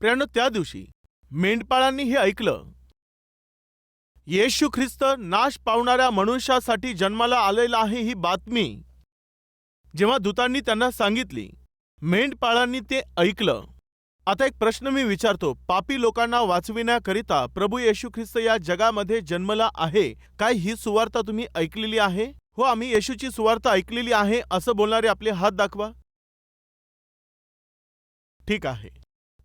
मित्रांनो त्या दिवशी मेंढपाळांनी हे ऐकलं. येशू ख्रिस्त नाश पावणाऱ्या मनुष्यासाठी जन्माला आलेला आहे ही बातमी जेव्हा दूतांनी त्यांना सांगितली. मेंढपाळांनी ते ऐकलं. आता एक प्रश्न मी विचारतो. पापी लोकांना वाचविण्याकरिता प्रभू येशू ख्रिस्त या जगामध्ये जन्मला आहे. काय ही सुवार्ता तुम्ही ऐकलेली आहे? हो आम्ही येशूची सुवार्ता ऐकलेली आहे असं बोलणारे आपले हात दाखवा. ठीक आहे.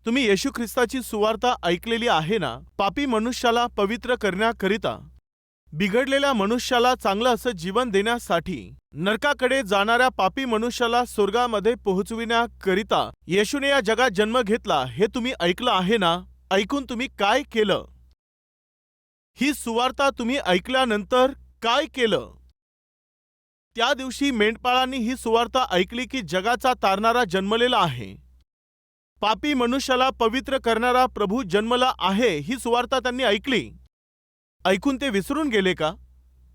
तुम्ही येशू ख्रिस्ताची सुवार्ता ऐकलेली आहे ना? पापी मनुष्याला पवित्र करण्याकरिता. बिघडलेल्या मनुष्याला चांगलं असं जीवन देण्यासाठी. नरकाकडे जाणाऱ्या पापी मनुष्याला स्वर्गामध्ये पोहोचविण्याकरिता येशूने या जगात जन्म घेतला हे तुम्ही ऐकलं आहे ना? ऐकून तुम्ही काय केलं? ही सुवार्ता तुम्ही ऐकल्यानंतर काय केलं? त्या दिवशी मेंढपाळांनी ही सुवार्ता ऐकली की जगाचा तारणारा जन्मलेला आहे. पापी मनुष्याला पवित्र करणारा प्रभू जन्मला आहे ही सुवार्ता त्यांनी ऐकली. ऐकून ते विसरून गेले का?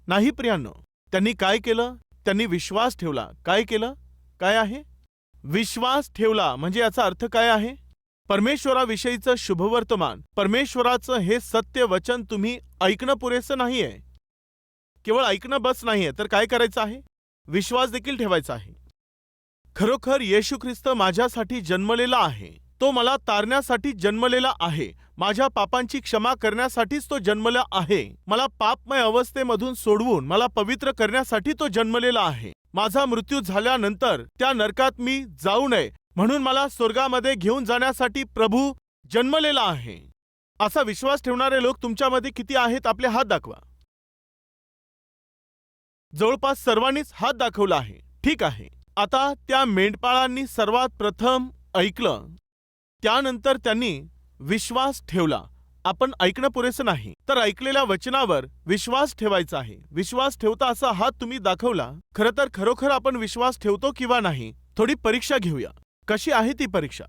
नाही प्रियांनो त्यांनी काय केलं? त्यांनी विश्वास ठेवला. काय केलं? काय आहे? विश्वास ठेवला म्हणजे याचा अर्थ काय आहे? परमेश्वराविषयीचं शुभवर्तमान. परमेश्वराचं हे सत्य वचन तुम्ही ऐकणं पुरेसं नाहीये. केवळ ऐकणं बस नाहीये. तर काय करायचं आहे? विश्वास देखील ठेवायचा आहे. खरोखर येशू ख्रिस्त माझ्यासाठी जन्मलेला आहे. तो मला तारण्यासाठी जन्मलेला आहे. माझ्या पापांची क्षमा करण्यासाठीच तो जन्मला आहे. मला पापमय अवस्थेमधून सोडवून मला पवित्र करण्यासाठी तो जन्मलेला आहे. माझा मृत्यू झाल्यानंतर त्या नरकात मी जाऊ नये म्हणून मला स्वर्गामध्ये घेऊन जाण्यासाठी प्रभू जन्मलेला आहे. असा विश्वास ठेवणारे लोक तुमच्यामध्ये किती आहेत आपले हात दाखवा. जवळपास सर्वांनीच हात दाखवला आहे. ठीक आहे. आता त्या मेंढपाळांनी सर्वात प्रथम ऐकलं. त्यानंतर त्यांनी विश्वास ठेवला. आपण ऐकणं पुरेसं नाही. तर ऐकलेल्या वचनावर विश्वास ठेवायचा आहे. विश्वास ठेवता असा हात तुम्ही दाखवला. खरं तर खरोखर आपण विश्वास ठेवतो किंवा नाही थोडी परीक्षा घेऊया. कशी आहे ती परीक्षा?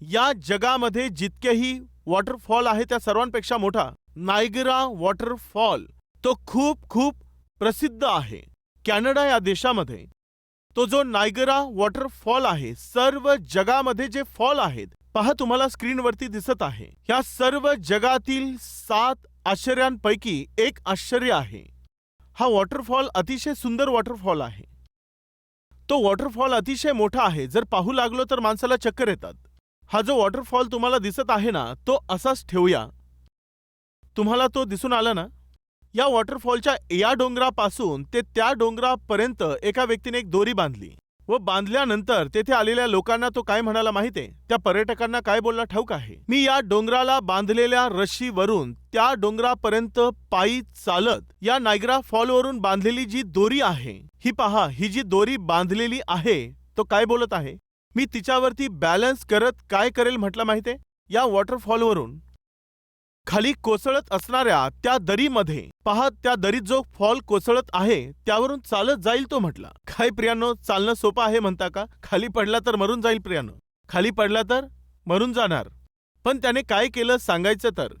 या जगामध्ये जितकेही वॉटरफॉल आहे त्या सर्वांपेक्षा मोठा नायगरा वॉटरफॉल तो खूप खूप प्रसिद्ध आहे. कॅनडा या देशामध्ये. तो जो नायगरा वॉटरफॉल आहे सर्व जगामध्ये जे फॉल आहेत पहा तुम्हाला स्क्रीनवरती दिसत आहे. ह्या सर्व जगातील सात आश्चर्यांपैकी एक आश्चर्य आहे. हा वॉटरफॉल अतिशय सुंदर वॉटरफॉल आहे. तो वॉटरफॉल अतिशय मोठा आहे. जर पाहू लागलो तर माणसाला चक्कर येतात. हा जो वॉटरफॉल तुम्हाला दिसत आहे ना तो असाच ठेवूया. तुम्हाला तो दिसून आला ना? या वॉटरफॉलच्या या डोंगरापासून ते त्या डोंगरापर्यंत एका व्यक्तीने एक दोरी बांधली. व बांधल्यानंतर तेथे आलेल्या लोकांना तो काय म्हणाला माहितीये? त्या पर्यटकांना काय बोलला ठाऊक आहे? मी या डोंगराला बांधलेल्या रशीवरून त्या डोंगरापर्यंत पायी चालत या नायग्रा फॉलवरून बांधलेली जी दोरी आहे ही पहा ही जी दोरी बांधलेली आहे तो काय बोलत आहे? मी तिच्यावरती बॅलन्स करत काय करेल म्हटलं माहितीये? या वॉटरफॉलवरून खाली कोसळत असणाऱ्या त्या दरीमध्ये. पहा त्या दरीत जो फॉल कोसळत आहे त्यावरून चालत जाईल तो म्हटला. काय प्रियानो चालणं सोपं आहे म्हणता का? खाली पडला तर मरून जाईल प्रियानो. खाली पडला तर मरून जाणार. पण त्याने काय केलं सांगायचं तर?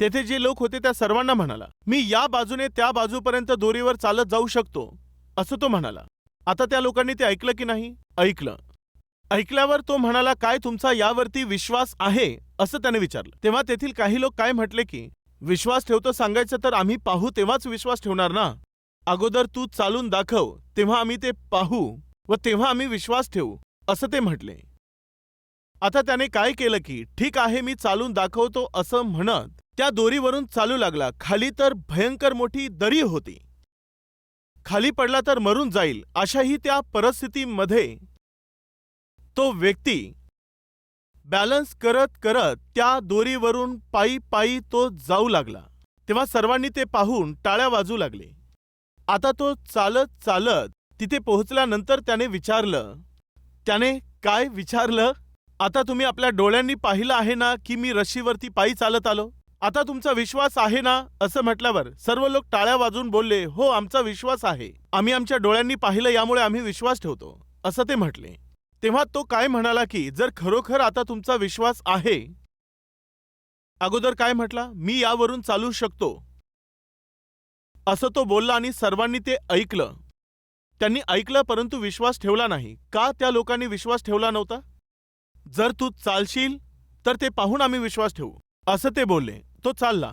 तेथे जे लोक होते त्या सर्वांना म्हणाला मी या बाजूने त्या बाजूपर्यंत दोरीवर चालत जाऊ शकतो. असं तो म्हणाला. आता त्या लोकांनी ते ऐकलं की नाही? ऐकलं. ऐकल्यावर तो म्हणाला काय तुमचा यावरती विश्वास आहे? असं त्याने विचारलं. तेव्हा तेथील काही लोक काय म्हटले की विश्वास ठेवतो सांगायचं तर आम्ही पाहू तेव्हाच विश्वास ठेवणार ना? अगोदर तू चालून दाखव तेव्हा आम्ही ते पाहू व तेव्हा आम्ही विश्वास ठेवू असं ते म्हटले. आता त्याने काय केलं की ठीक आहे मी चालून दाखवतो असं म्हणत त्या दोरीवरून चालू लागला. खाली तर भयंकर मोठी दरी होती. खाली पडला तर मरून जाईल अशाही त्या परिस्थितीमध्ये तो व्यक्ती बॅलन्स करत करत त्या दोरीवरून पायी पायी तो जाऊ लागला. तेव्हा सर्वांनी ते पाहून टाळ्या वाजू लागले. आता तो चालत चालत तिथे पोहोचल्यानंतर त्याने विचारलं त्याने काय विचारलं? आता तुम्ही आपल्या डोळ्यांनी पाहिलं आहे ना की मी रशीवरती पायी चालत आलो? आता तुमचा विश्वास आहे ना? असं म्हटल्यावर सर्व लोक टाळ्या वाजून बोलले हो आमचा विश्वास आहे. आम्ही आमच्या डोळ्यांनी पाहिलं यामुळे आम्ही विश्वास ठेवतो. असं ते म्हटले. तेव्हा तो काय म्हणाला की जर खरोखर आता तुमचा विश्वास आहे. अगोदर काय म्हटला? मी यावरून चालू शकतो. असं तो बोलला आणि सर्वांनी ते ऐकलं. त्यांनी ऐकलं परंतु विश्वास ठेवला नाही. का त्या लोकांनी विश्वास ठेवला नव्हता? जर तू चालशील तर ते पाहून आम्ही विश्वास ठेवू. असं ते बोलले. तो चालला.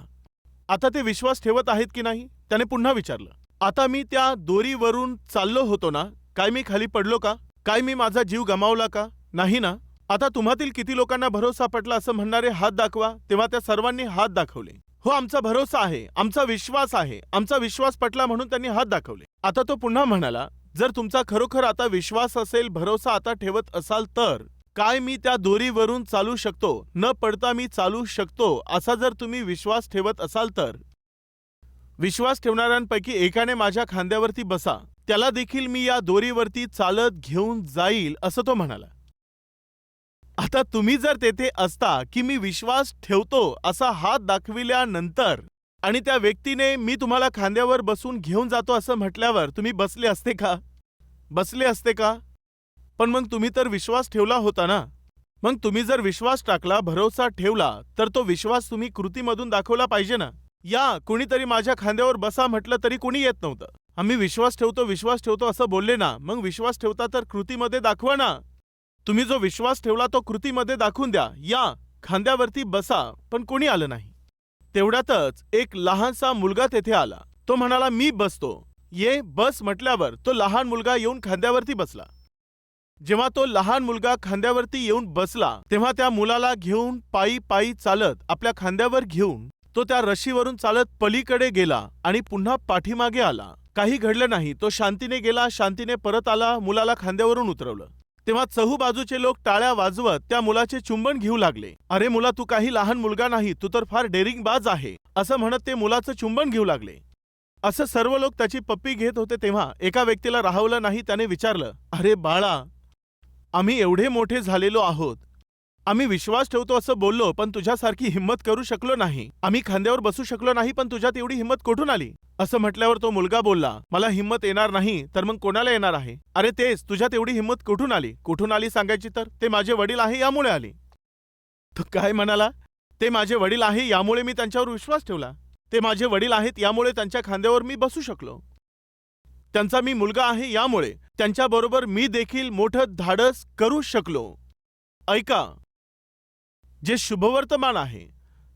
आता ते विश्वास ठेवत आहेत की नाही? त्याने पुन्हा विचारलं. आता मी त्या दोरीवरून चाललो होतो ना? काय मी खाली पडलो का? काय मी माझा जीव गमावला का? नाही ना? आता तुम्हातील किती लोकांना भरोसा पटला असं म्हणणारे हात दाखवा तेव्हा त्या सर्वांनी हात दाखवले. हो आमचा भरोसा आहे आमचा विश्वास आहे आमचा विश्वास पटला म्हणून त्यांनी हात दाखवले. आता तो पुन्हा म्हणाला जर तुमचा खरोखर आता विश्वास असेल भरोसा आता ठेवत असाल तर? काय मी त्या दोरीवरून चालू शकतो? न पडता मी चालू शकतो असा जर तुम्ही विश्वास ठेवत असाल तर? विश्वास ठेवणाऱ्यांपैकी एकाने माझ्या खांद्यावरती बसा. त्याला देखील मी या दोरीवरती चालत घेऊन जाईल असं तो म्हणाला. आता तुम्ही जर तेथे असता की मी विश्वास ठेवतो असा हात दाखविल्यानंतर आणि त्या व्यक्तीने मी तुम्हाला खांद्यावर बसून घेऊन जातो असं म्हटल्यावर तुम्ही बसले असते का? बसले असते का? पण मग तुम्ही तर विश्वास ठेवला होता ना? मग तुम्ही जर विश्वास टाकला भरोसा ठेवला तर तो विश्वास तुम्ही कृतीमधून दाखवला पाहिजे ना? या कुणीतरी माझ्या खांद्यावर बसा म्हटलं तरी कुणी येत नव्हतं. आम्ही विश्वास ठेवतो विश्वास ठेवतो असं बोलले ना मग विश्वास ठेवता तर कृतीमध्ये दाखवा ना. तुम्ही जो विश्वास ठेवला तो कृतीमध्ये दाखवून द्या या खांद्यावरती बसा पण कोणी आलं नाही. तेवढ्यातच एक लहानसा मुलगा तेथे आला. तो म्हणाला मी बसतो. ये बस म्हटल्यावर तो लहान मुलगा येऊन खांद्यावरती बसला. जेव्हा तो लहान मुलगा खांद्यावरती येऊन बसला तेव्हा त्या मुलाला घेऊन पायी पायी चालत आपल्या खांद्यावर घेऊन तो त्या रशीवरून चालत पलीकडे गेला आणि पुन्हा पाठीमागे आला. काही घडलं नाही. तो शांतीने गेला शांतीने परत आला मुलाला खांद्यावरून उतरवलं. तेव्हा चहूबाजूचे लोक टाळ्या वाजवत त्या मुलाचे चुंबन घेऊ लागले. अरे मुला तू काही लहान मुलगा नाही तू तर फार डेरिंग बाज आहे असं म्हणत ते मुलाचं चुंबन घेऊ लागले. असं सर्व लोक त्याची पप्पी घेत होते तेव्हा एका व्यक्तीला राहवलं नाही त्याने विचारलं अरे बाळा आम्ही एवढे मोठे झालेलो आहोत आम्ही विश्वास ठेवतो असं बोललो पण तुझ्यासारखी हिंमत करू शकलो नाही. आम्ही खांद्यावर बसू शकलो नाही पण तुझ्यात एवढी हिंमत कुठून आली? असं म्हटल्यावर तो मुलगा बोलला मला हिंमत येणार नाही तर मग कोणाला येणार आहे? अरे तेच तुझ्यात एवढी हिंमत कुठून आली? कुठून आली सांगायची तर? ते माझे वडील आहे यामुळे आली. तो काय म्हणाला? ते माझे वडील आहे यामुळे मी त्यांच्यावर विश्वास ठेवला. ते माझे वडील आहेत यामुळे त्यांच्या खांद्यावर मी बसू शकलो. त्यांचा मी मुलगा आहे यामुळे त्यांच्याबरोबर मी देखील मोठं धाडस करू शकलो. ऐका जे शुभवर्तमान आहे.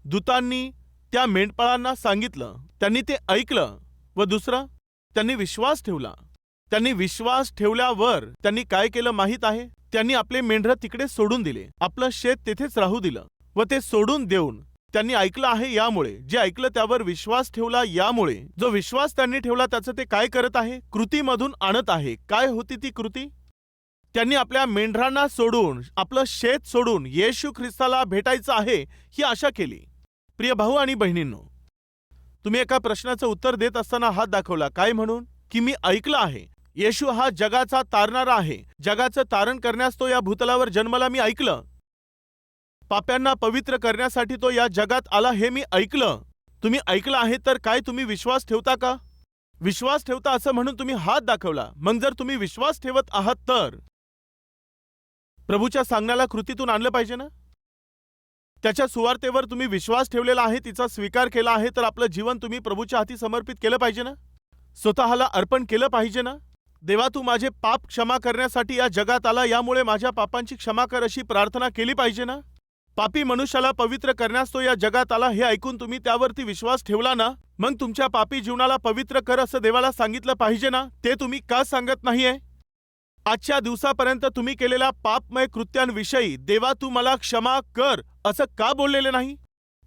दूतांनी त्या मेंढपाळांना सांगितलं त्यांनी ते ऐकलं व दुसरं त्यांनी विश्वास ठेवला. त्यांनी विश्वास ठेवल्यावर त्यांनी काय केलं माहीत आहे? त्यांनी आपले मेंढरं तिकडे सोडून दिले. आपलं शेत तेथेच राहू दिलं व ते सोडून देऊन त्यांनी ऐकलं आहे यामुळे. जे ऐकलं त्यावर विश्वास ठेवला यामुळे. जो विश्वास त्यांनी ठेवला त्याचं ते काय करत आहे? कृतीमधून आणत आहे. काय होती ती कृती? त्यांनी आपल्या मेंढरांना सोडून आपलं शेत सोडून येशू ख्रिस्ताला भेटायचं आहे ही आशा केली. प्रिय भाऊ आणि बहिणींनो तुम्ही एका प्रश्नाचं उत्तर देत असताना हात दाखवला. काय म्हणून? की मी ऐकलं आहे. येशू हा जगाचा तारणारा आहे. जगाचं तारण करण्यास तो या भूतलावर जन्मला मी ऐकलं. पाप्यांना पवित्र करण्यासाठी तो या जगात आला हे मी ऐकलं. तुम्ही ऐकलं आहे तर काय तुम्ही विश्वास ठेवता का? विश्वास ठेवता असं म्हणून तुम्ही हात दाखवला. मग जर तुम्ही विश्वास ठेवत आहात तर? प्रभूच्या सांगण्याला कृतीतून आणलं पाहिजे ना? त्याच्या सुवार्तेवर तुम्ही विश्वास ठेवलेला आहे तिचा स्वीकार केला आहे तर आपलं जीवन तुम्ही प्रभूच्या हाती समर्पित केलं पाहिजे ना? स्वतःला अर्पण केलं पाहिजे ना? देवा तू माझे पाप क्षमा करण्यासाठी या जगात आला यामुळे माझ्या पापांची क्षमा कर अशी प्रार्थना केली पाहिजे ना? पापी मनुष्याला पवित्र करण्यास तो या जगात आला हे ऐकून तुम्ही त्यावरती विश्वास ठेवला ना? मग तुमच्या पापी जीवनाला पवित्र कर असं देवाला सांगितलं पाहिजे ना? ते तुम्ही का सांगत नाहीये? आजच्या दिवसापर्यंत तुम्ही केलेल्या पापमय कृत्यांविषयी देवा तू मला क्षमा कर असं का बोललेले नाही?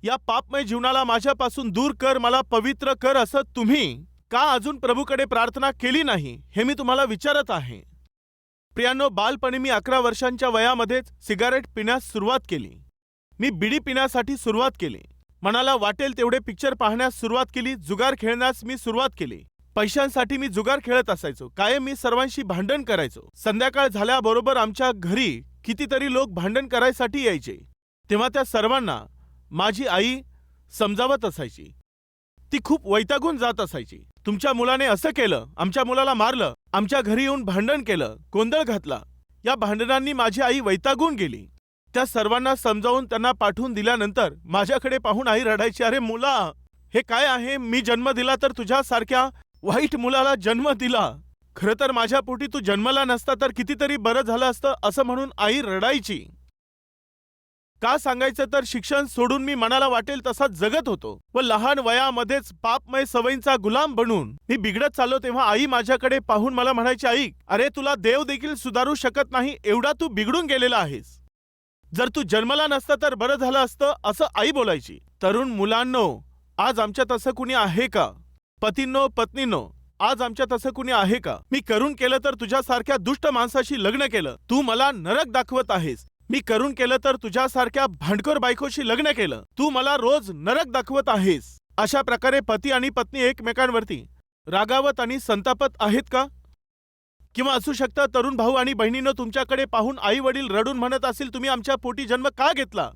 या पापमय जीवनाला माझ्यापासून दूर कर मला पवित्र कर असं तुम्ही का अजून प्रभूकडे प्रार्थना केली नाही हे मी तुम्हाला विचारत आहे. प्रियांनो बालपणी मी अकरा वर्षांच्या वयामध्येच सिगारेट पिण्यास सुरुवात केली. मी बिडी पिण्यासाठी सुरुवात केली. मनाला वाटेल तेवढे पिक्चर पाहण्यास सुरुवात केली जुगार खेळण्यास मी सुरुवात केली. पैशांसाठी मी जुगार खेळत असायचो. कायम मी सर्वांशी भांडण करायचो. संध्याकाळ झाल्याबरोबर आमच्या घरी कितीतरी लोक भांडण करायसाठी यायचे. तेव्हा त्या सर्वांना माझी आई समजावत असायची. ती खूप वैतागून जात असायची. तुमच्या मुलाने असं केलं आमच्या मुलाला मारलं आमच्या घरी येऊन भांडण केलं गोंधळ घातला. या भांडणांनी माझी आई वैतागून गेली. त्या सर्वांना समजावून त्यांना पाठवून दिल्यानंतर माझ्याकडे पाहून आई रडायची अरे मुला हे काय आहे? मी जन्म दिला तर तुझ्यासारख्या वाईट मुलाला जन्म दिला. खरं तर माझ्या पोटी तू जन्मला नसता तर कितीतरी बरं झालं असतं असं म्हणून आई रडायची. का सांगायचं तर शिक्षण सोडून मी मनाला वाटेल तसा जगत होतो व लहान वयामध्येच पापमय सवयींचा गुलाम बनून मी बिघडत चाललो तेव्हा आई माझ्याकडे पाहून मला म्हणायची आई अरे तुला देव देखील सुधारू शकत नाही एवढा तू बिघडून गेलेला आहेस. जर तू जन्मला नसता तर बरं झालं असतं असं आई बोलायची. तरुण मुलांनो आज आमच्यात असं कुणी आहे का? पतींनो पत्नींनो आज आमच्यात असं कुणी आहे का? मी करून केलं तर तुझ्यासारख्या दुष्ट माणसाशी लग्न केलं. तू मला नरक दाखवत आहेस. मी करून केलं तर तुझ्यासारख्या भांडखोर बायकोशी लग्न केलं. तू मला रोज नरक दाखवत आहेस. अशा प्रकारे पती आणि पत्नी एकमेकांवरती रागावत आणि संतापत आहेत का? किंवा असू शकतं तरुण भाऊ आणि बहिणीनं तुमच्याकडे पाहून आई वडील रडून म्हणत असेल तुम्ही आमच्या पोटी जन्म का घेतला?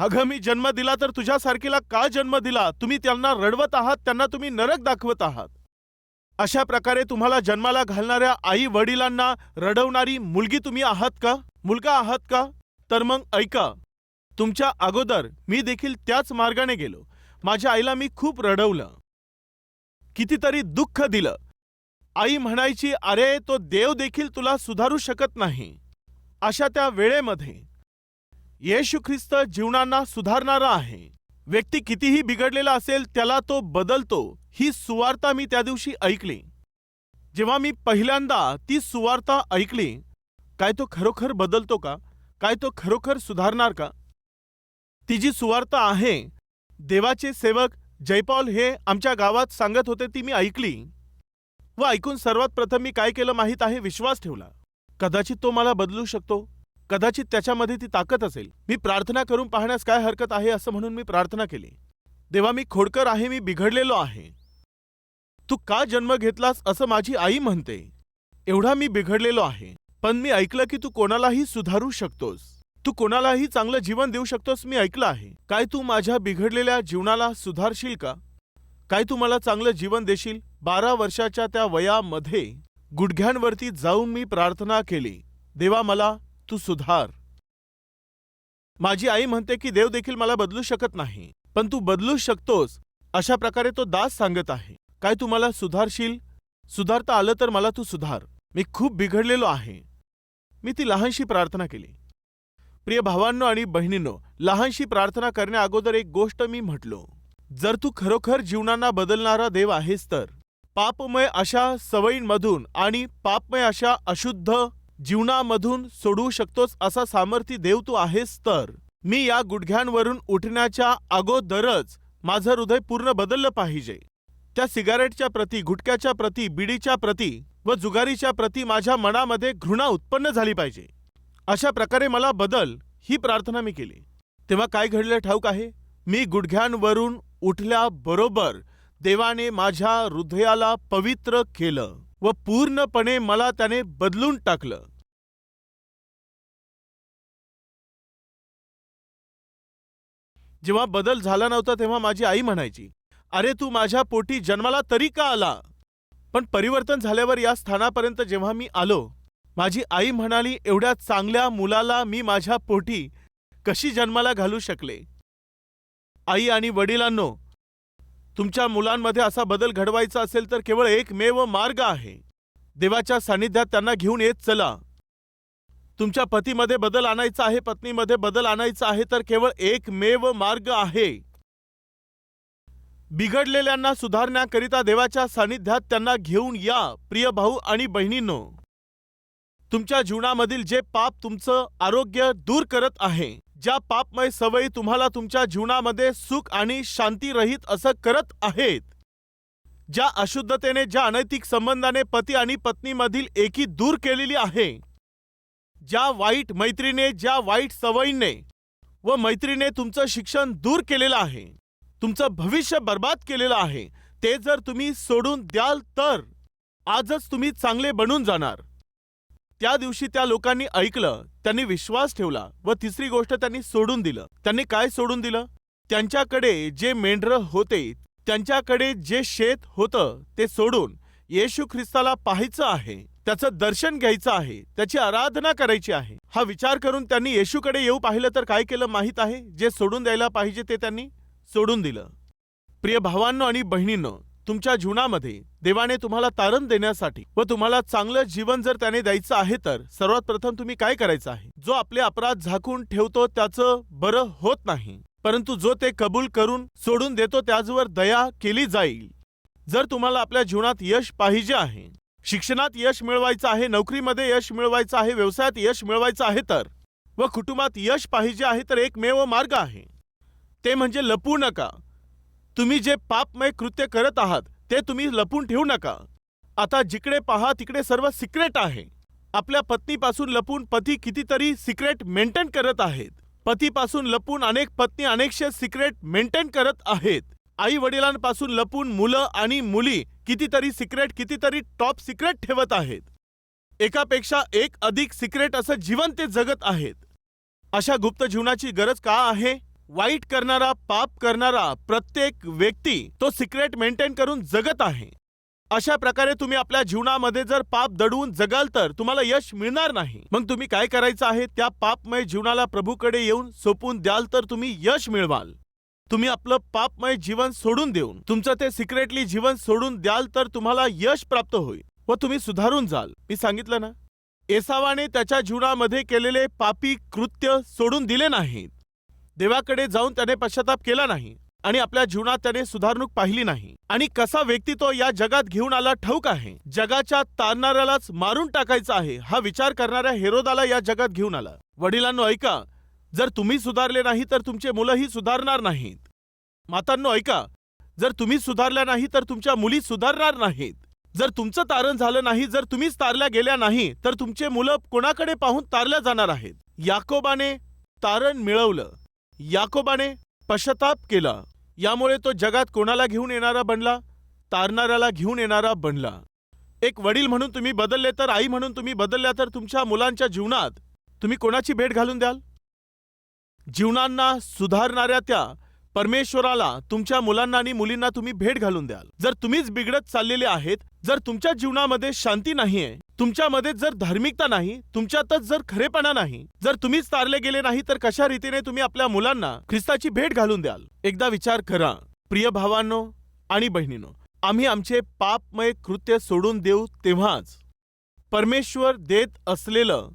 अगं मी जन्म दिला तर तुझ्यासारखीला का जन्म दिला? तुम्ही त्यांना रडवत आहात त्यांना तुम्ही नरक दाखवत आहात. अशा प्रकारे तुम्हाला जन्माला घालणाऱ्या आई वडिलांना रडवणारी मुलगी तुम्ही आहात का? मुलगा आहात का? तर मग ऐका. तुमच्या अगोदर मी देखील त्याच मार्गाने गेलो. माझ्या आईला मी खूप रडवलं. कितीतरी दुःख दिलं. आई म्हणायची अरे तो देव देखील तुला सुधारू शकत नाही. अशा त्या वेळेमध्ये येशू ख्रिस्त जीवनांना सुधारणारा आहे. व्यक्ती कितीही बिघडलेला असेल त्याला तो बदलतो ही सुवार्ता मी त्या दिवशी ऐकली. जेव्हा मी पहिल्यांदा ती सुवार्ता ऐकली काय तो खरोखर बदलतो का? काय तो खरोखर सुधारणार का? ती जी सुवार्ता आहे देवाचे सेवक जयपॉल हे आमच्या गावात सांगत होते ती मी ऐकली. व ऐकून सर्वात प्रथम मी काय केलं माहीत आहे? विश्वास ठेवला. कदाचित तो मला बदलू शकतो. कदाचित त्याच्यामध्ये ती ताकद असेल. मी प्रार्थना करून पाहण्यास काय हरकत आहे असं म्हणून मी प्रार्थना केली. देवा मी खोडकर आहे मी बिघडलेलो आहे. तू का जन्म घेतलास असं माझी आई म्हणते. एवढा मी बिघडलेलो आहे. पण मी ऐकलं की तू कोणालाही सुधारू शकतोस. तू कोणालाही चांगलं जीवन देऊ शकतोस मी ऐकलं आहे. काय तू माझ्या बिघडलेल्या जीवनाला सुधारशील का? काय तू मला चांगलं जीवन देशील? बारा वर्षाच्या त्या वयामध्ये गुडघ्यांवरती जाऊन मी प्रार्थना केली. देवा मला तू सुधार. माझी आई म्हणते की देव देखील मला बदलू शकत नाही पण तू बदलू शकतोस अशा प्रकारे तो दास सांगत आहे. काय तू मला सुधारशील? सुधारता आलं तर मला तू सुधार. मी खूप बिघडलेलो आहे. मी ती लहानशी प्रार्थना केली. प्रिय भावांनो आणि बहिणींनो लहानशी प्रार्थना करण्याअगोदर एक गोष्ट मी म्हटलो. जर तू खरोखर जीवनांना बदलणारा देव आहेस तर. पापमय अशा सवयींमधून आणि पापमय अशा अशुद्ध जीवनामधून सोडवू शकतोस असा सामर्थ्य देव तू आहेस तर. मी या गुडघ्यांवरून उठण्याच्या अगोदरच माझं हृदय पूर्ण बदललं पाहिजे. त्या सिगारेटच्या प्रती गुटख्याच्या प्रती बिडीच्या प्रती व जुगारीच्या प्रती माझ्या मनामध्ये घृणा उत्पन्न झाली पाहिजे. अशा प्रकारे मला बदल ही प्रार्थना मी केली. तेव्हा काय घडलं ठाऊक आहे? मी गुडघ्यांवरून उठल्याबरोबर देवाने माझ्या हृदयाला पवित्र केलं व पूर्णपणे मला त्याने बदलून टाकलं. जेव्हा बदल झाला नव्हता तेव्हा माझी आई म्हणायची अरे तू माझ्या पोटी जन्माला तरी का आला? पण परिवर्तन झाल्यावर या स्थानापर्यंत जेव्हा मी आलो माझी आई म्हणाली एवढ्या चांगल्या मुलाला मी माझ्या पोटी कशी जन्माला घालू शकले? आई आणि वडिलांनो तुमच्या मुलांमध्ये असा बदल घडवायचा असेल तर केवळ एकमेव मार्ग आहे. देवाच्या सानिध्यात त्यांना घेऊन येत चला. तुमच्या पतीमध्ये बदल आणायचा आहे पत्नीमध्ये बदल आणायचा आहे तर केवळ एकमेव मार्ग आहे. बिघडलेल्यांना सुधारण्याकरिता देवाच्या सानिध्यात त्यांना घेऊन या प्रिय भाऊ आणि बहिणींनो. तुमच्या जीवनामधील जे पाप तुमचं आरोग्य दूर करत आहे ज्या पापमय सवयी तुम्हाला तुमच्या जीवनामध्ये सुख आणि शांतीरहित असं करत आहेत. ज्या अशुद्धतेने ज्या अनैतिक संबंधाने पती आणि पत्नीमधील एकी दूर केलेली आहे ज्या वाईट मैत्रीने ज्या वाईट सवयीने व मैत्रीने तुमचं शिक्षण दूर केलेलं आहे तुमचं भविष्य बर्बाद केलेलं आहे ते जर तुम्ही सोडून द्याल तर आजच तुम्ही चांगले बनून जाणार. त्या दिवशी त्या लोकांनी ऐकलं त्यांनी विश्वास ठेवला व तिसरी गोष्ट त्यांनी सोडून दिलं. त्यांनी काय सोडून दिलं? त्यांच्याकडे जे मेंढरं होते त्यांच्याकडे जे शेत होतं ते सोडून येशू ख्रिस्ताला पाहायचं आहे. त्याचं दर्शन घ्यायचं आहे त्याची आराधना करायची आहे. हा विचार करून त्यांनी येशूकडे येऊ पाहिलं तर काय केलं माहीत आहे? जे सोडून द्यायला पाहिजे ते त्यांनी सोडून दिलं. प्रिय भावांनो आणि बहिणींनो तुमच्या जीवनामध्ये देवाने तुम्हाला तारण देण्यासाठी व तुम्हाला चांगलं जीवन जर त्याने द्यायचं आहे तर सर्वात प्रथम तुम्ही काय करायचं आहे? जो आपले अपराध झाकून ठेवतो त्याचं बरं होत नाही. परंतु जो ते कबूल करून सोडून देतो त्याचवर दया केली जाईल. जर तुम्हाला आपल्या जीवनात यश पाहिजे आहे शिक्षणात यश मिळवायचं आहे नोकरीमध्ये यश मिळवायचं आहे व्यवसायात यश मिळवायचं आहे तर. व कुटुंबात यश पाहिजे आहे तर एकमेव मार्ग आहे. ते म्हणजे लपू नका. तुम्ही जे पापमय कृत्य करत आहात ते तुम्ही लपून ठेवू नका. आता जिकडे पहा तिकडे सर्व सिक्रेट आहे. आपल्या पत्नीपासून लपून पती कितीतरी सिक्रेट मेंटेन करत आहेत. पतीपासून लपून अनेक पत्नी अनेकशे सिक्रेट मेंटेन करत आहेत. आई वडिलांपासून लपून मुलं आणि मुली कितीतरी सिक्रेट कितीतरी टॉप सिक्रेट ठेवत आहेत. एकापेक्षा एक अधिक सिक्रेट असं जीवन ते जगत आहेत. अशा गुप्त जीवनाची गरज का आहे? वाईट करणारा पाप करणारा प्रत्येक व्यक्ती तो सिक्रेट मेंटेन करून जगत आहे. अशा प्रकारे तुम्ही आपल्या जीवनामध्ये जर पाप दडवून जगाल तर तुम्हाला यश मिळणार नाही. मग तुम्ही काय करायचं आहे? त्या पापमय जीवनाला प्रभूकडे येऊन सोपून द्याल तर तुम्ही यश मिळवाल. तुम्ही आपलं पापमय जीवन सोडून देऊन तुमचं ते सिक्रेटली जीवन सोडून द्याल तर तुम्हाला यश प्राप्त होईल व तुम्ही सुधारून जाल. मी सांगितलं ना? एसावाने त्याच्या जीवनामध्ये केलेले पापी कृत्य सोडून दिले नाहीत. देवाकडे जाऊन त्याने पश्चाताप केला नाही आणि आपल्या जीवनात त्याने सुधारणूक पाहिली नाही. आणि कसा व्यक्ती तो या जगात घेऊन आला ठाऊक आहे? जगाच्या तारणाऱ्यालाच मारून टाकायचा आहे हा विचार करणाऱ्या हेरोदाला या जगात घेऊन आला. वडिलांनो ऐका. जर तुम्ही सुधारले नाही तर तुमचे मुलंही सुधारणार नाहीत. मातांनो ऐका. जर तुम्ही सुधारल्या नाही तर तुमच्या मुली सुधारणार नाहीत. जर तुमचं तारण झालं नाही जर तुम्हीच तारल्या गेल्या नाही तर तुमचे मुलं कोणाकडे पाहून तारल्या जाणार आहेत? याकोबाने तारण मिळवलं. याकोबाने पश्चाताप केला. यामुळे तो जगात कोणाला घेऊन येणारा बनला? तारणाऱ्याला घेऊन येणारा बनला. एक वडील म्हणून तुम्ही बदलले तर आई म्हणून तुम्ही बदलल्या तर तुमच्या मुलांच्या जीवनात तुम्ही कोणाची भेट घालून द्याल? जीवनांना सुधारणाऱ्या त्या परमेश्वराला तुमच्या मुलांना आणि मुलींना तुम्ही भेट घालून द्याल. जर तुम्हीच बिघडत चाललेले आहेत जर तुमच्या जीवनामध्ये शांती नाहीये तुमच्यामध्ये जर धार्मिकता नाही तुमच्यातच जर खरेपणा नाही जर तुम्हीच तारले गेले नाही तर कशा रीतीने तुम्ही आपल्या मुलांना ख्रिस्ताची भेट घालून द्याल? एकदा विचार करा प्रिय भावांनो आणि बहिणीनो आम्ही आमचे पापमय कृत्य सोडून देऊ तेव्हाच परमेश्वर देत असलेलं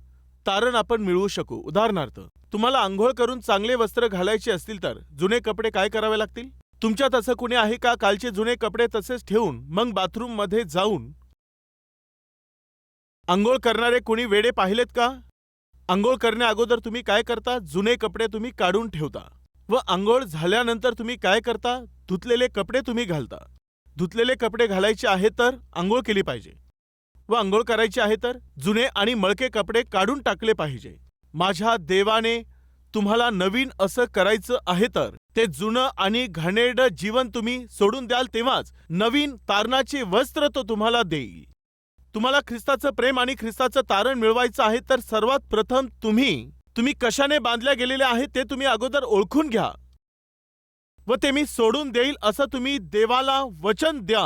तारण आपण मिळवू शकू. उदाहरणार्थ तुम्हाला आंघोळ करून चांगले वस्त्र घालायचे असतील तर जुने कपडे काय करावे लागतील? तुमच्यात असं कुणी आहे का कालचे जुने कपडे तसेच ठेवून मग बाथरूममध्ये जाऊन? आंघोळ करणारे कुणी वेडे पाहिलेत का? आंघोळ करण्या अगोदर तुम्ही काय करता? जुने कपडे तुम्ही काढून ठेवता. व आंघोळ झाल्यानंतर तुम्ही काय करता? धुतलेले कपडे तुम्ही घालता. धुतलेले कपडे घालायचे आहे तर आंघोळ केली पाहिजे. व आंघोळ करायची आहे तर जुने आणि मळके कपडे काढून टाकले पाहिजे. माझ्या देवाने तुम्हाला नवीन असं करायचं आहे तर. ते जुनं आणि घाणेरड जीवन तुम्ही सोडून द्याल तेव्हाच नवीन तारणाचे वस्त्र तो तुम्हाला देईल. तुम्हाला ख्रिस्ताचं प्रेम आणि ख्रिस्ताचं तारण मिळवायचं आहे तर सर्वात प्रथम तुम्ही तुम्ही कशाने बांधल्या गेलेले आहे ते तुम्ही अगोदर ओळखून घ्या. व ते मी सोडून देईल असं तुम्ही देवाला वचन द्या.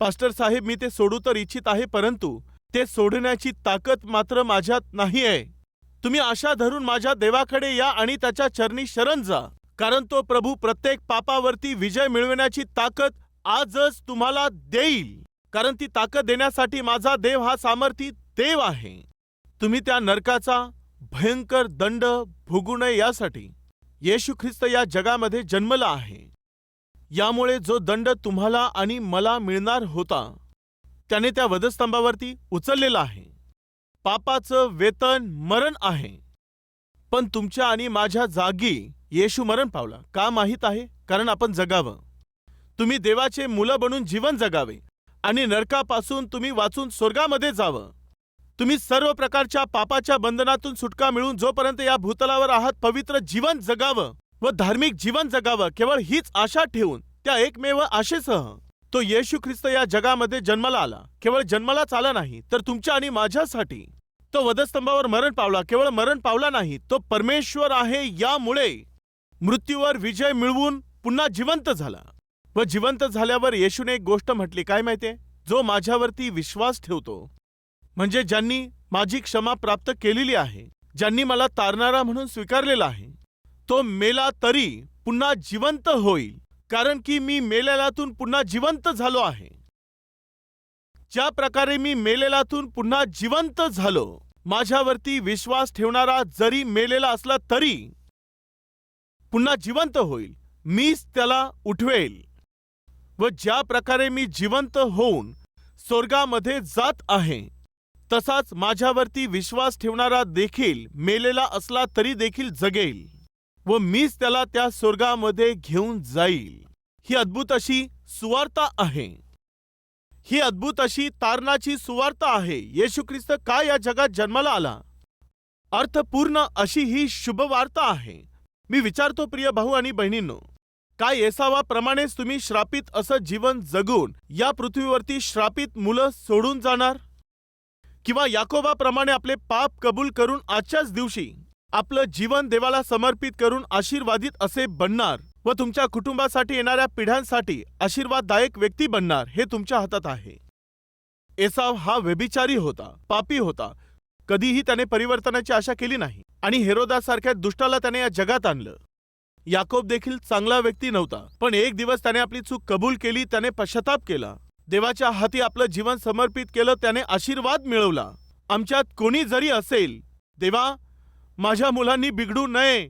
पास्टर साहेब मी ते सोडू तर इच्छित आहे परंतु ते सोडण्याची ताकद मात्र माझ्यात नाही आहे तुम्ही आशा धरून माझ्या देवाकडे या आणि त्याच्या चरणी शरण जा. कारण तो प्रभू प्रत्येक पापावरती विजय मिळवण्याची ताकद आजच तुम्हाला देईल. कारण ती ताकद देण्यासाठी माझा देव हा सामर्थी देव आहे. तुम्ही त्या नरकाचा भयंकर दंड भोगू नये यासाठी येशू ख्रिस्त या जगामध्ये जन्मला आहे. यामुळे जो दंड तुम्हाला आणि मला मिळणार होता त्याने त्या वधस्तंभावरती उचललेला आहे. पापाचं वेतन मरण आहे. पण तुमच्या आणि माझ्या जागी येशू मरण पावला. का माहीत आहे? कारण आपण जगावं. तुम्ही देवाचे मुलं बनून जीवन जगावे आणि नरकापासून तुम्ही वाचून स्वर्गामध्ये जावं. तुम्ही सर्व प्रकारच्या पापाच्या बंधनातून सुटका मिळून जोपर्यंत या भूतलावर आहात पवित्र जीवन जगावं व धार्मिक जीवन जगावं केवळ हीच आशा ठेवून त्या एकमेव आशेसह तो येशू ख्रिस्त या जगामध्ये जन्माला आला. केवळ जन्मालाच आला नाही तर तुमच्या आणि माझ्यासाठी. तो वधस्तंभावर मरण पावला केवळ मरण पावला नाही तो परमेश्वर आहे यामुळे. मृत्यूवर विजय मिळवून पुन्हा जिवंत झाला. व जिवंत झाल्यावर येशूने एक गोष्ट म्हटली काय माहितीये? जो माझ्यावरती विश्वास ठेवतो. म्हणजे ज्यांनी माझी क्षमा प्राप्त केलेली आहे ज्यांनी मला तारणारा म्हणून स्वीकारलेला आहे तो मेला तरी पुन्हा जिवंत होईल. कारण की मी मेलेल्यातून पुन्हा जिवंत झालो आहे. ज्या प्रकारे मी मेलेल्यातून पुन्हा जिवंत झालो माझ्यावरती विश्वास ठेवणारा जरी मेलेला असला तरी पुन्हा जिवंत होईल मीच त्याला उठवेल. व ज्या प्रकारे मी जिवंत होऊन स्वर्गामध्ये जात आहे तसाच माझ्यावरती विश्वास ठेवणारा देखील मेलेला असला तरी देखील जगेल. व मीच त्याला त्या स्वर्गामध्ये घेऊन जाईल. ही अद्भुत अशी सुवार्ता आहे. ही अद्भुत अशी तारणाची सुवार्ता आहे. येशू ख्रिस्त का या जगात जन्माला आला? अर्थपूर्ण अशी ही शुभवार्ता आहे. मी विचारतो प्रिय भाऊ आणि बहिणींनो काय येसावाप्रमाणेच तुम्ही श्रापित असं जीवन जगून या पृथ्वीवरती श्रापित मुलं सोडून जाणार? किंवा याकोबाप्रमाणे आपले पाप कबूल करून आजच्याच दिवशी आपलं जीवन देवाला समर्पित करून आशीर्वादित असे बनणार व तुमच्या कुटुंबासाठी येणाऱ्या पिढ्यांसाठी आशीर्वाददायक व्यक्ती बनणार हे तुमच्या हातात आहे. एसाव हा व्यभिचारी होता पापी होता. कधीही त्याने परिवर्तनाची आशा केली नाही आणि हेरोदासारख्या दुष्टाला त्याने या जगात आणलं. याकोब देखील चांगला व्यक्ती नव्हता पण एक दिवस त्याने आपली चूक कबूल केली त्याने पश्चाताप केला. देवाच्या हाती आपलं जीवन समर्पित केलं त्याने आशीर्वाद मिळवला. आमच्यात कोणी जरी असेल देवा माझ्या मुलांनी बिघडू नये.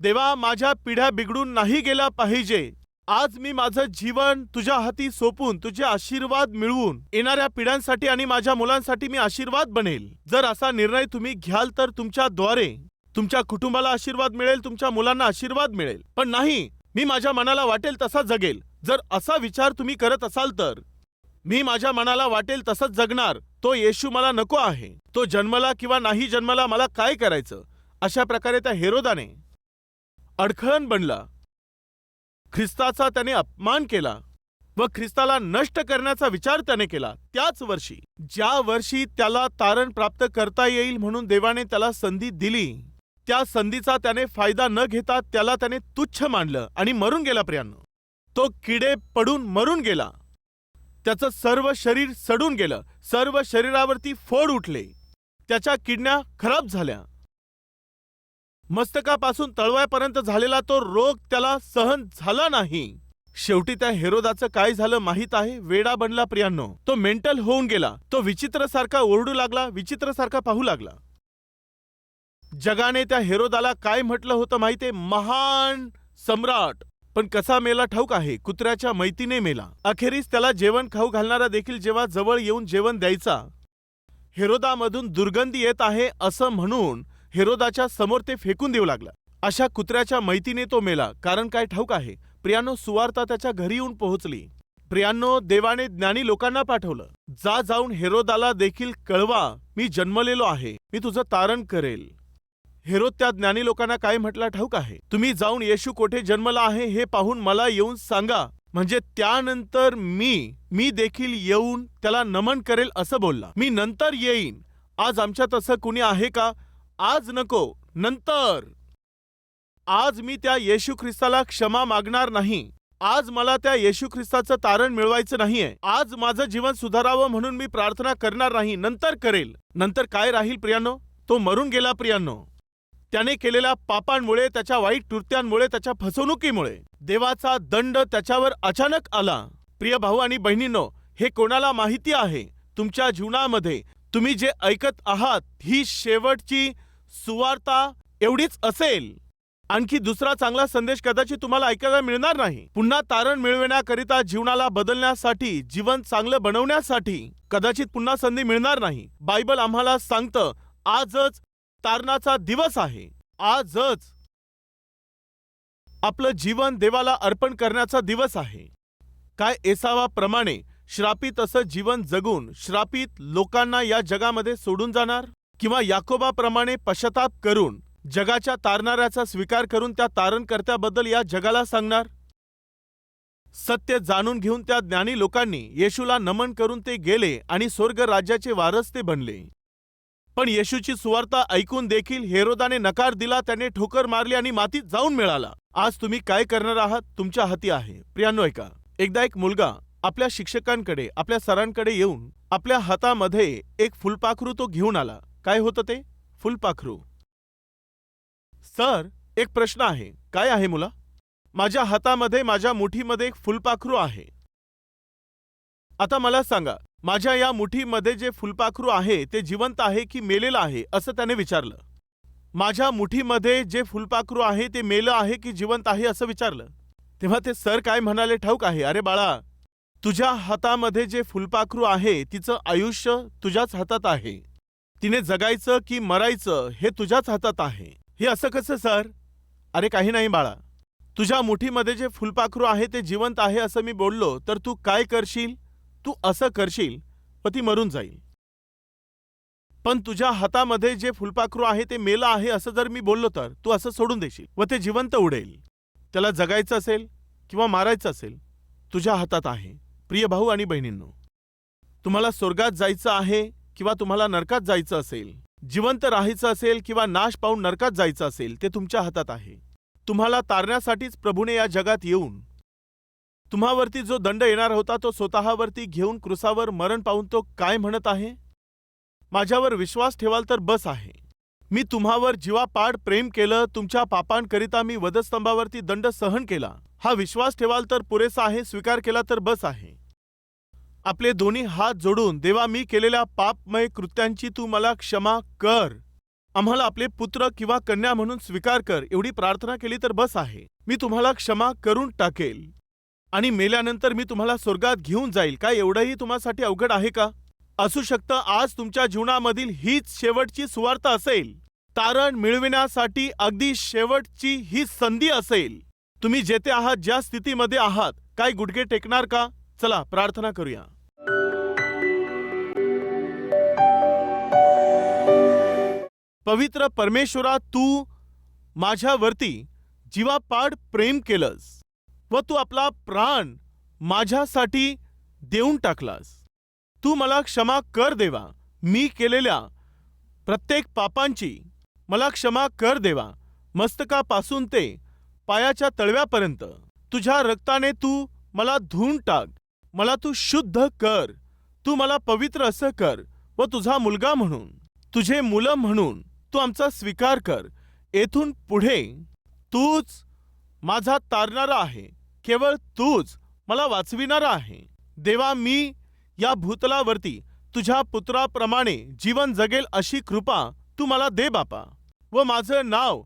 देवा माझ्या पिढ्या बिघडून नाही गेला पाहिजे. आज मी माझं जीवन तुझ्या हाती सोपून तुझे आशीर्वाद मिळवून येणाऱ्या पिढ्यांसाठी आणि माझ्या मुलांसाठी मी आशीर्वाद बनेल. जर असा निर्णय तुम्ही घ्याल तर तुमच्याद्वारे तुमच्या कुटुंबाला आशीर्वाद मिळेल तुमच्या मुलांना आशीर्वाद मिळेल. पण नाही मी माझ्या मनाला वाटेल तसा जगेल. जर असा विचार तुम्ही करत असाल तर मी माझ्या मनाला वाटेल तसंच जगणार. तो येशू मला नको आहे. तो जन्मला किंवा नाही जन्मला मला काय करायचं? अशा प्रकारे त्या हेरोदाने अडखळण बनला. ख्रिस्ताचा त्याने अपमान केला व ख्रिस्ताला नष्ट करण्याचा विचार त्याने केला. त्याच वर्षी ज्या वर्षी त्याला तारण प्राप्त करता येईल म्हणून देवाने त्याला संधी दिली त्या संधीचा त्याने फायदा न घेता त्याला त्याने तुच्छ मानलं आणि मरून गेला प्रियांनो. तो किडे पडून मरून गेला. त्याचं सर्व शरीर सडून गेलं. सर्व शरीरावरती फोड उठले. त्याच्या किडण्या खराब झाल्या. मस्तकापासून तळवायपर्यंत झालेला तो रोग त्याला सहन झाला नाही. शेवटी त्या हेरोदाचं काय झालं माहीत आहे? वेडा बनला प्रियांनो. तो मेंटल होऊन गेला. तो विचित्र सारखा ओरडू लागला विचित्र सारखा पाहू लागला. जगाने त्या हेरोदाला काय म्हटलं होतं माहितीये महान सम्राट. पण कसा मेला ठाऊक आहे? कुत्र्याच्या मैतीने मेला. अखेरीस त्याला जेवण खाऊ घालणारा देखील जेव्हा जवळ येऊन जेवण द्यायचा. हेरोदामधून दुर्गंधी येत आहे असं म्हणून हेरोदाच्या समोर ते फेकून देऊ लागला. अशा कुत्र्याच्या मैतीने तो मेला कारण काय ठाऊक आहे? प्रियानो सुवार्ता त्याच्या घरी येऊन पोहोचली. प्रियांनो देवाने ज्ञानी लोकांना पाठवलं. जा जाऊन हेरोदाला देखील कळवा मी जन्मलेलो आहे मी तुझं तारण करेल. हेरोद त्या ज्ञानी लोकांना काय म्हटला ठाऊक आहे? तुम्ही जाऊन येशू कोठे जन्मला आहे हे पाहून मला येऊन सांगा. म्हणजे त्यानंतर मी मी देखील येऊन त्याला नमन करेल असं बोलला. मी नंतर येईन. आज आमच्यात असं कुणी आहे का? आज नको नंतर. आज मी त्या येशू ख्रिस्ताला क्षमा मागणार नाही. आज मला त्या येशू ख्रिस्ताचं तारण मिळवायचं नाहीये. आज माझं जीवन सुधारावं म्हणून मी प्रार्थना करणार नाही नंतर करेल. नंतर काय राहील प्रियानो? तो मरून गेला प्रियानो. त्याने केलेल्या पापांमुळे त्याच्या वाईट कृत्यांमुळे त्याच्या फसवणुकीमुळे. देवाचा दंड त्याच्यावर अचानक आला. प्रिय भाऊ आणि बहिणींनो हे कोणाला माहिती आहे? तुमच्या जीवनामध्ये तुम्ही जे ऐकत आहात ही शेवटची सुवार्ता एवढीच असेल. आणखी दुसरा चांगला संदेश कदाचित तुम्हाला ऐकायला मिळणार नाही. पुन्हा तारण मिळविण्याकरिता जीवनाला बदलण्यासाठी जीवन चांगलं बनवण्यासाठी कदाचित पुन्हा संधी मिळणार नाही. बायबल आम्हाला सांगतं आजच तारणाचा दिवस आहे. आजच आपलं जीवन देवाला अर्पण करण्याचा दिवस आहे. काय एसावाप्रमाणे श्रापित असं जीवन जगून श्रापित लोकांना या जगामध्ये सोडून जाणार? किंवा याकोबाप्रमाणे पश्चाताप करून जगाच्या तारणाऱ्याचा स्वीकार करून त्या तारणकर्त्याबद्दल या जगाला सांगणार? सत्य जाणून घेऊन त्या ज्ञानी लोकांनी येशूला नमन करून ते गेले आणि स्वर्ग राज्याचे वारस ते बनले. पण येशूची सुवार्ता ऐकून देखील हेरोदाने नकार दिला त्याने ठोकर मारली आणि मातीत जाऊन मिळाला. आज तुम्ही काय करणार आहात? तुमच्या हाती आहे. प्रियानो ऐका. एकदा एक मुलगा आपल्या शिक्षकांकडे आपल्या सरांकडे येऊन आपल्या हातामध्ये एक फुलपाखरू तो घेऊन आला. काय होतं ते? फुलपाखरू. सर एक प्रश्न आहे. काय आहे मुला? माझ्या हातामध्ये माझ्या मुठीमध्ये एक फुलपाखरू आहे. आता मला सांगा माझ्या या मुठीमध्ये जे फुलपाखरू आहे ते जिवंत आहे की मेलेलं आहे असं त्याने विचारलं. माझ्या मुठीमध्ये जे फुलपाखरू आहे ते मेलं आहे की जिवंत आहे असं विचारलं. तेव्हा ते सर काय म्हणाले ठाऊक आहे. अरे बाळा तुझ्या हातामध्ये जे फुलपाखरू आहे तिचं आयुष्य तुझ्याच हातात आहे. तिने जगायचं की मरायचं हे तुझ्याच हातात आहे. हे असं कसं सर? अरे काही नाही बाळा. तुझ्या मुठीमध्ये जे फुलपाखरू आहे ते जिवंत आहे असं मी बोललो तर तू काय करशील? तू असं करशील व ती मरून जाईल. पण तुझ्या हातामध्ये जे फुलपाखरू आहे ते मेलं आहे असं जर मी बोललो तर तू असं सोडून देशील व ते जिवंत उडेल. त्याला जगायचं असेल किंवा मारायचं असेल तुझ्या हातात आहे. प्रिय भाऊ आणि बहिणींनो तुम्हाला स्वर्गात जायचं आहे किंवा तुम्हाला नरकात जायचं असेल जिवंत राहायचं असेल किंवा नाश पाहून नरकात जायचं असेल ते तुमच्या हातात आहे. तुम्हाला तारण्यासाठीच प्रभूने या जगात येऊन तुम्हावरती जो दंड येणार होता तो स्वतःवरती घेऊन क्रुसावर मरण पाहून तो काय म्हणत आहे? माझ्यावर विश्वास ठेवाल तर बस आहे. मी तुम्हावर जीवापाड प्रेम केलं तुमच्या पापांकरिता मी वधस्तंभावरती दंड सहन केला. हा विश्वास ठेवाल तर पुरेसा आहे स्वीकार केला तर बस आहे. आपले दोन्ही हात जोडून देवा मी केलेल्या पापमय कृत्यांची तू मला क्षमा कर. आम्हाला आपले पुत्र किंवा कन्या म्हणून स्वीकार कर. एवढी प्रार्थना केली तर बस आहे. मी तुम्हाला क्षमा करून टाकेल. आणि मेल्यानंतर मी तुम्हाला स्वर्गात घेऊन जाईल. काय एवढंही तुम्हासाठी अवघड आहे का? असू शकतं आज तुमच्या जीवनामधील हीच शेवटची सुवार्थ असेल. तारण मिळविण्यासाठी अगदी शेवटची ही संधी असेल. तुम्ही जेथे आहात ज्या स्थितीमध्ये आहात काय गुडघे टेकणार का? चला प्रार्थना करूया. पवित्र परमेश्वरा तू माझ्यावरती जीवापाड प्रेम केलंस व तू आपला प्राण माझ्यासाठी देऊन टाकलास. तू मला क्षमा कर देवा. मी केलेल्या प्रत्येक पापांची मला क्षमा कर देवा. मस्तकापासून ते पायाच्या तळव्यापर्यंत. तुझ्या रक्ताने तू मला धुवून टाक. मला तू शुद्ध कर. तू मला पवित्र असं कर व तुझा मुलगा म्हणून. तुझे मुलं म्हणून तू आमचा स्वीकार कर. येथून पुढे तूच माझा तारणारा आहे. केवळ तूच मला वाचविणारा आहे. देवा मी या भूतलावरती तुझ्या पुत्राप्रमाणे जीवन जगेल अशी कृपा तू मला दे बापा. व माझं नाव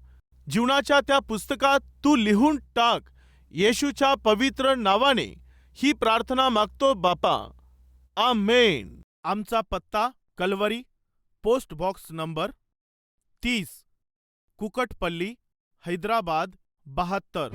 जीवनाच्या त्या पुस्तकात तू लिहून टाक. येशूच्या पवित्र नावाने ही प्रार्थना मागतो बापा. आमेन. आमचा पत्ता, कलवरी, पोस्ट बॉक्स नंबर, तीस, कुकटपल्ली, हैदराबाद, बहात्तर.